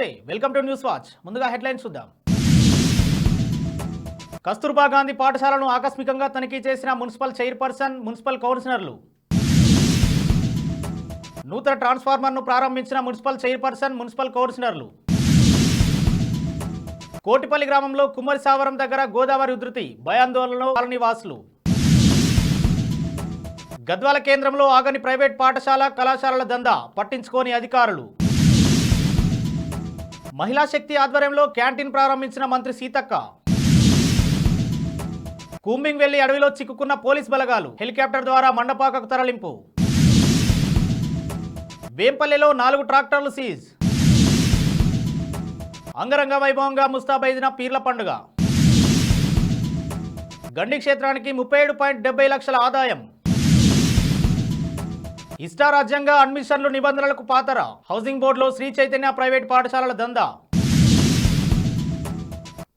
నమస్తే welcome to news watch. ముందుగా headlines చూద్దాం. కస్తూర్బా గాంధీ పాఠశాలను ఆకస్మికంగా తనిఖీ చేసిన మున్సిపల్ చైర్పర్సన్ మున్సిపల్ కౌన్సిలర్లు. నూతన ట్రాన్స్ఫార్మర్ను ప్రారంభించిన మున్సిపల్ చైర్పర్సన్ మున్సిపల్ కౌన్సిలర్లు. కోటిపల్లి గ్రామంలో కుమ్మరి సావరం దగ్గర గోదావరి ఉధృతి భయాందోళనలో కాలనీ గద్వాల కేంద్రంలో ఆగని ప్రైవేట్ పాఠశాల కళాశాలల దందా పట్టించుకోని అధికారులు. మహిళా శక్తి ఆధ్వర్యంలో క్యాంటీన్ ప్రారంభించిన మంత్రి సీతక్క. కూంబింగ్ వెళ్ళి అడవిలో చిక్కుకున్న పోలీస్ బలగాలు హెలికాప్టర్ ద్వారా మండపాకకు తరలింపు. వేంపల్లెలో నాలుగు ట్రాక్టర్లు సీజ్. అంగరంగ వైభవంగా ముస్తాబైదిన పీర్ల పండుగ. గండి క్షేత్రానికి ముప్పై ఏడు పాయింట్ లక్షల ఆదాయం. ఇష్టారాజ్యంగా అడ్మిషన్లు నిబంధనలకు పాతర? హౌసింగ్ బోర్డులో శ్రీ చైతన్య ప్రైవేట్ పాఠశాలల దందా?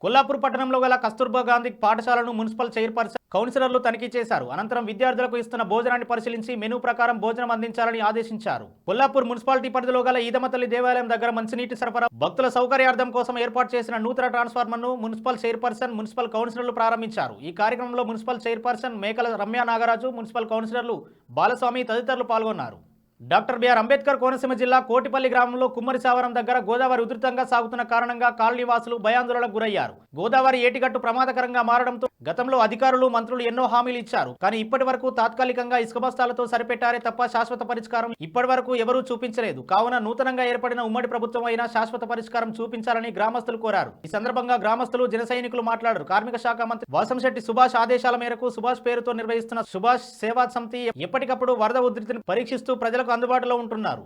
కొల్లాపూర్ పట్టణంలో గల కస్తూర్బా గాంధీ పాఠశాలను మున్సిపల్ చైర్పర్సన్ కౌన్సిలర్లు తనిఖీ చేశారు. అనంతరం విద్యార్థులకు ఇస్తున్న భోజనాన్ని పరిశీలించి మెనూ ప్రకారం భోజనం అందించాలని ఆదేశించారు. కొల్లాపూర్ మున్సిపాలిటీ పరిధిలో గల ఈదమతల్లి దేవాలయం దగ్గర మంచినీటి సరఫరా భక్తుల సౌకర్యార్థం కోసం ఏర్పాటు చేసిన నూతన ట్రాన్స్ఫార్మర్ను మున్సిపల్ చైర్పర్సన్ మున్సిపల్ కౌన్సిలర్లు ప్రారంభించారు. ఈ కార్యక్రమంలో మున్సిపల్ చైర్పర్సన్ మేకల రమ్య నాగరాజు మున్సిపల్ కౌన్సిలర్లు బాలస్వామి తదితరులు పాల్గొన్నారు. డాక్టర్ బిఆర్ అంబేద్కర్ కోనసీమ జిల్లా కోటిపల్లి గ్రామంలో కుమ్మరి సావరం దగ్గర గోదావరి ఉధృతంగా సాగుతున్న కారణంగా కాలనీవాసులు భయాందోళనకు గురయ్యారు. గోదావరి ఏటిగట్టు ప్రమాదకరంగా మారడంతో గతంలో అధికారులు మంత్రులు ఎన్నో హామీలు ఇచ్చారు. కానీ ఇప్పటి వరకు తాత్కాలికంగా ఇసుక బస్తాలతో సరిపెట్టారే తప్ప శాశ్వత పరిష్కారం ఇప్పటి వరకు ఎవరూ చూపించలేదు. కావున నూతనంగా ఏర్పడిన ఉమ్మడి ప్రభుత్వం అయినా శాశ్వత పరిష్కారం చూపించాలని గ్రామస్తులు కోరారు. ఈ సందర్భంగా గ్రామస్తులు జన సైనికులు మాట్లాడారు. కార్మిక శాఖ మంత్రి వాసంశెట్టి సుభాష్ ఆదేశాల మేరకు సుభాష్ పేరుతో నిర్వహిస్తున్న సుభాష్ సేవా సమితి ఎప్పటికప్పుడు వరద ఉధృతిని పరీక్షిస్తూ ప్రజలకు అందుబాటులో ఉంటున్నారు.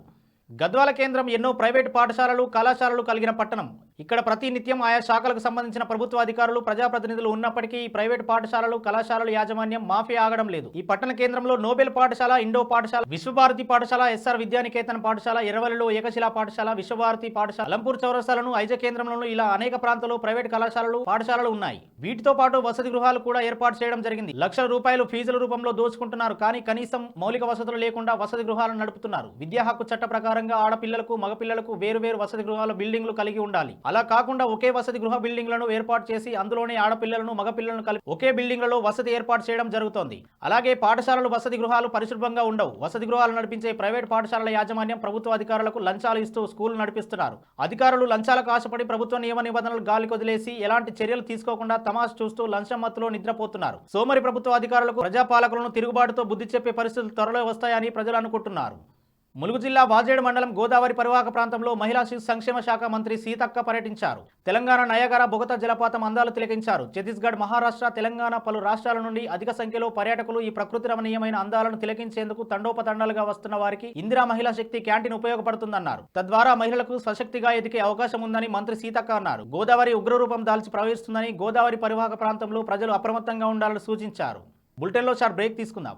గద్వాల కేంద్రం ఎన్నో ప్రైవేటు పాఠశాలలు కళాశాలలు కలిగిన పట్టణం. ఇక్కడ ప్రతి నిత్యం ఆయా శాఖలకు సంబంధించిన ప్రభుత్వ అధికారులు ప్రజాప్రతినిధులు ఉన్నప్పటికీ ఈ ప్రైవేటు పాఠశాలలు కళాశాలల యాజమాన్యం మాఫీ ఆగడం లేదు. ఈ పట్టణ కేంద్రంలో నోబెల్ పాఠశాల ఇండో పాఠశాల విశ్వభారతి పాఠశాల ఎస్ఆర్ విద్యానికేతన్ పాఠశాల ఎర్రవల్లిలో ఏకశిలా పాఠశాల విశ్వభారతి పాఠశాల అలంపూర్ చౌరస్తాలను ఐజ కేంద్రంలో ఇలా అనేక ప్రాంతాల్లో ప్రైవేట్ కళాశాలలు పాఠశాలలు ఉన్నాయి. వీటితో పాటు వసతి గృహాలు కూడా ఏర్పాటు చేయడం జరిగింది. లక్షల రూపాయలు ఫీజుల రూపంలో దోచుకుంటున్నారు కానీ కనీసం మౌలిక వసతులు లేకుండా వసతి గృహాలను నడుపుతున్నారు. విద్యా హక్కు చట్ట ప్రకారం ప్రకారంగా ఆడపిల్లలకు మగపిల్లలకు వేరువేరు వసతి గృహాల బిల్డింగ్లు కలిగి ఉండాలి. అలా కాకుండా ఒకే వసతి గృహ బిల్డింగ్లను ఏర్పాటు చేసి అందులోనే ఆడపిల్లలను మగపిల్లలను కలిపి ఒకే బిల్డింగ్లలో వసతి ఏర్పాటు చేయడం జరుగుతోంది. అలాగే పాఠశాలలు వసతి గృహాలు పరిశుభ్రంగా ఉండవు. వసతి గృహాలు నడిపించే ప్రైవేట్ పాఠశాలల యాజమాన్యం ప్రభుత్వ అధికారులకు లంచాలు ఇస్తూ స్కూల్ నడిపిస్తున్నారు. అధికారులు లంచాలకు ఆశపడి ప్రభుత్వ నియమ నిబంధనలు గాలికి వదిలేసి ఎలాంటి చర్యలు తీసుకోకుండా తమాష చూస్తూ లంచం మత్తులో నిద్రపోతున్నారు. సోమరి ప్రభుత్వ అధికారులకు ప్రజాపాలకులను తిరుగుబాటుతో బుద్ధి చెప్పే పరిస్థితులు త్వరలో వస్తాయని ప్రజలు అనుకుంటున్నారు. ములుగు జిల్లా వాజేడు మండలం గోదావరి పరివాహక ప్రాంతంలో మహిళా శిశు సంక్షేమ శాఖ మంత్రి సీతక్క పర్యటించారు. తెలంగాణ నయగర బొగత జలపాతం అందాలు తిలకించారు. ఛత్తీస్గఢ్ మహారాష్ట్ర తెలంగాణ పలు రాష్ట్రాల నుండి అధిక సంఖ్యలో పర్యాటకులు ఈ ప్రకృతి రమణీయమైన అందాలను తిలకించేందుకు తండోపతండాలుగా వస్తున్న వారికి ఇందిరా మహిళా శక్తి క్యాంటీన్ ఉపయోగపడుతుందన్నారు. తద్వారా మహిళలకు సశక్తిగా ఎదిగే అవకాశం ఉందని మంత్రి సీతక్క అన్నారు. గోదావరి ఉగ్రరూపం దాల్చి ప్రవహిస్తుందని గోదావరి పరివాహక ప్రాంతంలో ప్రజలు అప్రమత్తంగా ఉండాలని సూచించారు. బులెటిన్లో షార్ట్ బ్రేక్ తీసుకుందాం.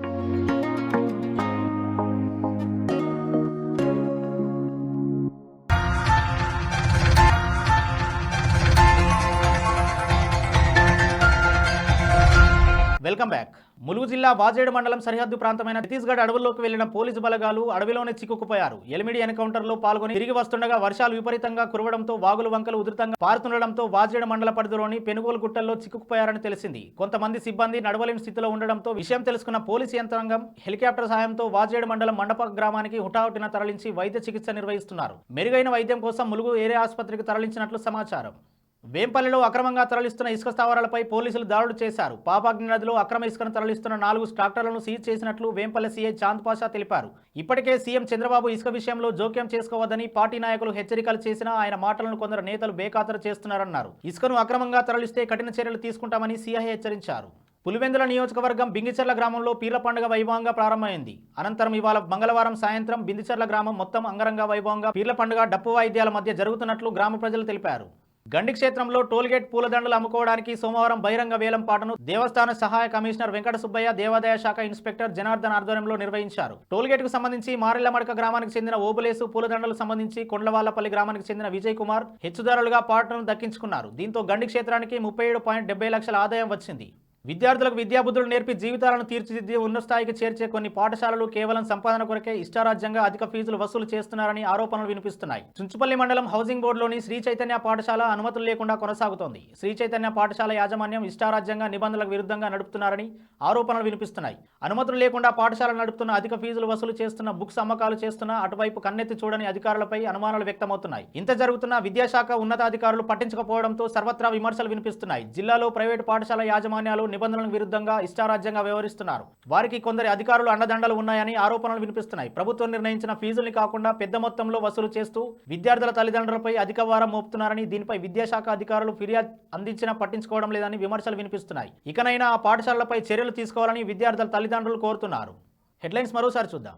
Welcome back. Mulugu జిల్లా వాజేడు మండలం సరిహద్దు ప్రాంతమైన ఛత్తీస్గఢ్ అడవుల్లోకి వెళ్ళిన పోలీసు బలగాలు అడవిలోనే చిక్కుకుపోయారు. ఎలిమిడి ఎన్కౌంటర్లో పాల్గొని తిరిగి వస్తుండగా వర్షాలు విపరీతంగా కురవడంతో వాగులు వంకలు ఉధృతంగా పారుతుండడంతో వాజేడు మండల పరిధిలోని పెనుగోలు గుట్టల్లో చిక్కుకుపోయారని తెలిసింది. కొంతమంది సిబ్బంది నడవలేని స్థితిలో ఉండడంతో విషయం తెలుసుకున్న పోలీసు యంత్రాంగం హెలికాప్టర్ సాయంతో వాజేడు మండలం మండప గ్రామానికి హుటాహుటిన తరలించి వైద్య చికిత్స నిర్వహిస్తున్నారు. మెరుగైన వైద్యం కోసం ములుగు ఏరియా ఆసుపత్రికి తరలించినట్లు సమాచారం. వేంపల్లిలో అక్రమంగా తరలిస్తున్న ఇసుక స్థావరాలపై పోలీసులు దాడులు చేశారు. పాపాగ్ని నదిలో అక్రమ ఇసుకను తరలిస్తున్న నాలుగు ట్రాక్టర్లను సీజ్ చేసినట్లు వేంపల్లి సీఐ చాంద్ పాషా తెలిపారు. ఇప్పటికే సీఎం చంద్రబాబు ఇసుక విషయంలో జోక్యం చేసుకోవద్దని పార్టీ నాయకులు హెచ్చరికలు చేసినా ఆయన మాటలను కొందరు నేతలు బేఖాతరు చేస్తున్నారన్నారు. ఇసుకను అక్రమంగా తరలిస్తే కఠిన చర్యలు తీసుకుంటామని సీఐ హెచ్చరించారు. పులివెందుల నియోజకవర్గం బింగిచెర్ల గ్రామంలో పీర్ల పండుగ వైభవంగా ప్రారంభమైంది. అనంతరం ఇవాళ మంగళవారం సాయంత్రం బిందిచెర్ల గ్రామం మొత్తం అంగరంగ వైభవంగా పీర్ల పండుగ డప్పు వాయిద్యాల మధ్య జరుగుతున్నట్లు గ్రామ ప్రజలు తెలిపారు. గండి క్షేత్రంలో టోల్గేట్ పూలదండలు అమ్ముకోవడానికి సోమవారం బహిరంగ వేలం పాటను దేవస్థాన సహాయ కమిషనర్ వెంకట సుబ్బయ్య దేవాదాయ శాఖ ఇన్స్పెక్టర్ జనార్దన్ ఆధ్వర్యంలో నిర్వహించారు. టోల్గేట్కు సంబంధించి మారెల్లమడక గ్రామానికి చెందిన ఓబులేసు పూలదండలు సంబంధించి కొండవాళ్ళపల్లి గ్రామానికి చెందిన విజయ్ కుమార్ హెచ్చుదారులుగా పాటను దక్కించుకున్నారు. దీంతో గండి క్షేత్రానికి ముప్పై ఏడు పాయింట్ లక్షల ఆదాయం వచ్చింది. విద్యార్థులకు విద్యాబుద్ధులు నేర్పి జీవితాలను తీర్చిదిద్ది ఉన్న స్థాయికి చేర్చే కొన్ని పాఠశాలలు కేవలం సంపాదన కొరకే ఇష్టారాజ్యంగా అధిక ఫీజులు వసూలు చేస్తున్నారని ఆరోపణలు వినిపిస్తున్నాయి. చుంచుపల్లి మండలం హౌసింగ్ బోర్డులోని శ్రీ చైతన్య పాఠశాల అనుమతులు లేకుండా కొనసాగుతోంది. శ్రీ చైతన్య పాఠశాల యాజమాన్యం ఇష్టారాజ్యంగా నిబంధనలకు విరుద్ధంగా నడుపుతున్నారని ఆరోపణలు వినిపిస్తున్నాయి. అనుమతులు లేకుండా పాఠశాల నడుపుతున్న అధిక ఫీజులు వసూలు చేస్తున్న బుక్స్ అమ్మకాలు చేస్తున్న అటువైపు కన్నెత్తి చూడని అధికారులపై అనుమానాలు వ్యక్తమవుతున్నాయి. ఇంత జరుగుతున్న విద్యాశాఖ ఉన్నతాధికారులు పట్టించకపోవడంతో సర్వత్రా విమర్శలు వినిపిస్తున్నాయి. జిల్లాలో ప్రైవేటు పాఠశాల యాజమాన్యాలు నిబంధనలకు విరుద్ధంగా ఇష్టారాజ్యంగా వ్యవహరిస్తున్నారు. వారికి కొందరి అధికారులు అండదండలు ఉన్నాయని ఆరోపణలు వినిపిస్తున్నాయి. ప్రభుత్వం నిర్ణయించిన ఫీజుల్ని కాకుండా పెద్ద మొత్తంలో వసూలు చేస్తూ విద్యార్థుల తల్లిదండ్రులపై అధిక భారం మోపుతున్నారని దీనిపై విద్యాశాఖ అధికారులు ఫిర్యాదు అందించినా పట్టించుకోవడం లేదని విమర్శలు వినిపిస్తున్నాయి. ఇకనైనా ఆ పాఠశాలలపై చర్యలు తీసుకోవాలని విద్యార్థుల తల్లిదండ్రులు కోరుతున్నారు. హెడ్లైన్స్ మరోసారి చూద్దాం.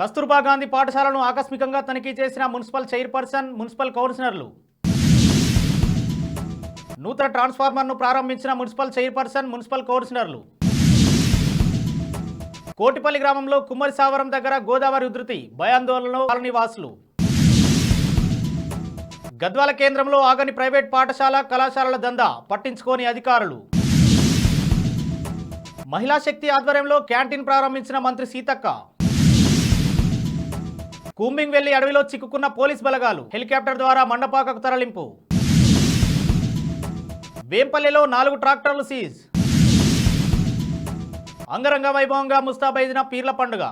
కస్తూర్బా గాంధీ పాఠశాలను ఆకస్మికంగా తనిఖీ చేసిన మున్సిపల్ చైర్పర్సన్ మున్సిపల్ కౌన్సిలర్లు నూతన ట్రాన్స్ఫార్మర్ను ప్రారంభించిన మున్సిపల్ చైర్పర్సన్ మున్సిపల్ కౌన్సిలర్లు. కోటిపల్లి గ్రామంలో కుమ్మరి సావరం దగ్గర గోదావరి ఉధృతి భయాందోళనలో కాలనీ గద్వాల కేంద్రంలో ఆగని ప్రైవేట్ పాఠశాల కళాశాలల దందా పట్టించుకోని అధికారులు. మహిళా శక్తి ఆధ్వర్యంలో క్యాంటీన్ ప్రారంభించిన మంత్రి సీతక్క. కూంబింగ్ వెళ్ళి అడవిలో చిక్కుకున్న పోలీస్ బలగాలు హెలికాప్టర్ ద్వారా మండపాకకు తరలింపు. వేంపల్లిలో నాలుగు ట్రాక్టర్లు సీజ్. అంగరంగ వైభవంగా ముస్తాబైదిన పీర్ల పండుగ.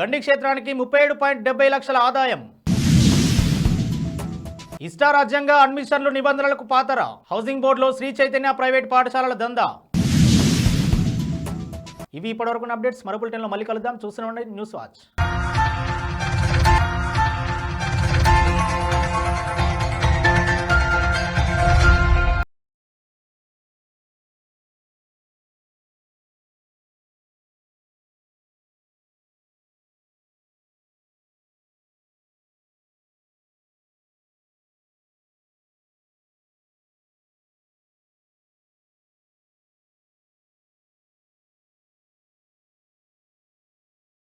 గండి క్షేత్రానికి ముప్పై ఏడు పాయింట్ డెబ్బై లక్షల ఆదాయం. ఇష్టారాజ్యంగా అడ్మిషన్లు నిబంధనలకు పాతర. హౌసింగ్ బోర్డులో శ్రీ చైతన్య ప్రైవేట్ పాఠశాలల దందా. ఇవి ఇప్పటివరకు అప్డేట్స్. మరో బులెటిన్లో మళ్ళీ కలుద్దాం. చూస్తూనే న్యూస్ వాచ్.